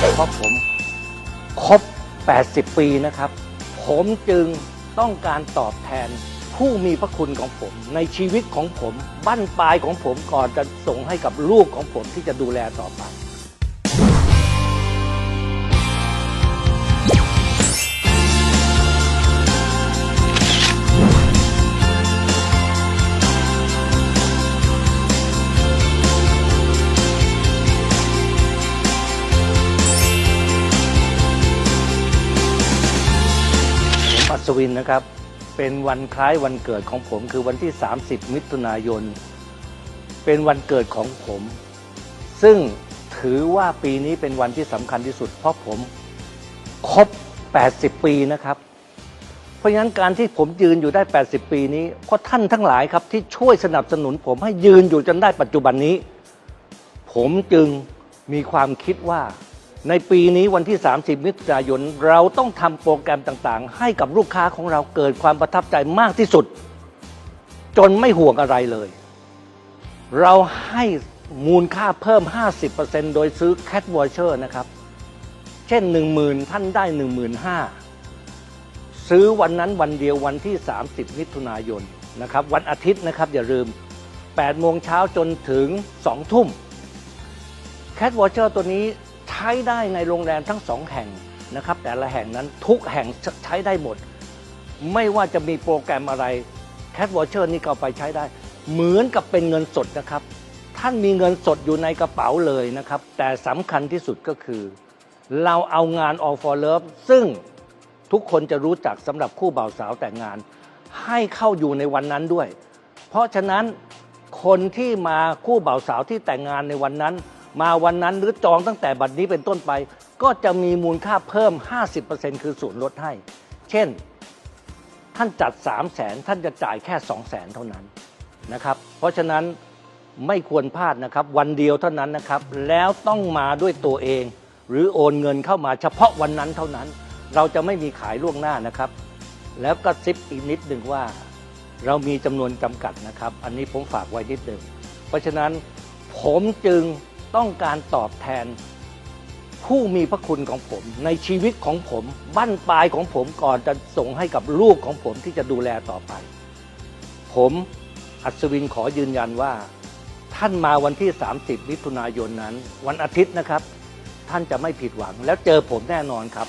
เพราะผมครบ 80 ปีนะครับ ผมจึงต้องการตอบแทนผู้มีพระคุณของผม ในชีวิตของผม บั้นปลายของผมก่อนจะส่งให้กับลูกของผมที่จะดูแลต่อไป วินนะครับ เป็นวันคล้ายวันเกิดของผมคือวันที่ 30 มิถุนายน เป็นวันเกิดของผม ซึ่งถือว่าปีนี้เป็นวันที่สำคัญที่สุด เพราะผมครบ 80 ปีนะครับ เพราะฉะนั้นการที่ผมยืนอยู่ได้ 80 ปีนี้เพราะท่านทั้งหลายครับที่ช่วยสนับสนุน ผมให้ยืนอยู่จนได้ปัจจุบันนี้ ผมจึงมีความคิดว่า ในปีนี้วันที่ 30 มิถุนายน เราต้องทำโปรแกรมต่างๆ ให้กับลูกค้าของเราเกิดความประทับใจมากที่สุด จนไม่ห่วงอะไรเลย เราให้มูลค่าเพิ่ม 50%โดยซื้อ Cat Voucher นะครับ เช่น 10,000 ท่านได้ 15,000 ซื้อวันนั้นวันเดียววันที่ 30 มิถุนายนนะครับ วันอาทิตย์นะครับ อย่าลืม 8 โมงเช้าจนถึง 2 ทุ่ม Cat Watcher ตัวนี้ ช้ได้ในโรงแรมทั้งสองแห่งนะครับ แต่ละแห่งนั้นทุกแห่งใช้ได้หมด ไม่ว่าจะมีโปรแกรมอะไร Cat Watcher นี่ก็ไปใช้ได้ เหมือนกับเป็นเงินสดนะครับ ท่านมีเงินสดอยู่ในกระเป๋าเลยนะครับ แต่สำคัญที่สุดก็คือ เราเอางาน All for Love ซึ่งทุกคนจะรู้จักสำหรับคู่บ่าวสาวแต่งงาน ให้เข้าอยู่ในวันนั้นด้วย เพราะฉะนั้นคนที่มาคู่บ่าวสาวที่แต่งงานในวันนั้น มาวันนั้นหรือจองตั้งแต่บัดนี้เป็นต้นไป ก็จะมีมูลค่าเพิ่ม 50%คือส่วนลดให้ เช่น ท่านจัด 3 0 0แสนท่านจะจ่ายแค่ 2 0 0แสนเท่านั้นนะครับ เพราะฉะนั้นไม่ควรพลาดนะครับ วันเดียวเท่านั้นนะครับ แล้วต้องมาด้วยตัวเอง หรือโอนเงินเข้ามาเฉพาะวันนั้นเท่านั้น เราจะไม่มีขายล่วงหน้านะครับ แล้วก็ซิปอีกนิดหนึ่งว่า เรามีจำนวนจำกัดนะครับ อันนี้ผมฝากไว้นิดหนึ่งเพราะฉะนั้นผมจึง ต้องการตอบแทน ผู้มีพระคุณของผม ในชีวิตของผมบั้นปลายของผมก่อนจะส่งให้กับลูกของผมที่จะดูแลต่อไป ผมอัศวินขอยืนยันว่า ท่านมาวันที่ 30มิถุนายนนั้น วันอาทิตย์นะครับ ท่านจะไม่ผิดหวังแล้วเจอผมแน่นอนครับ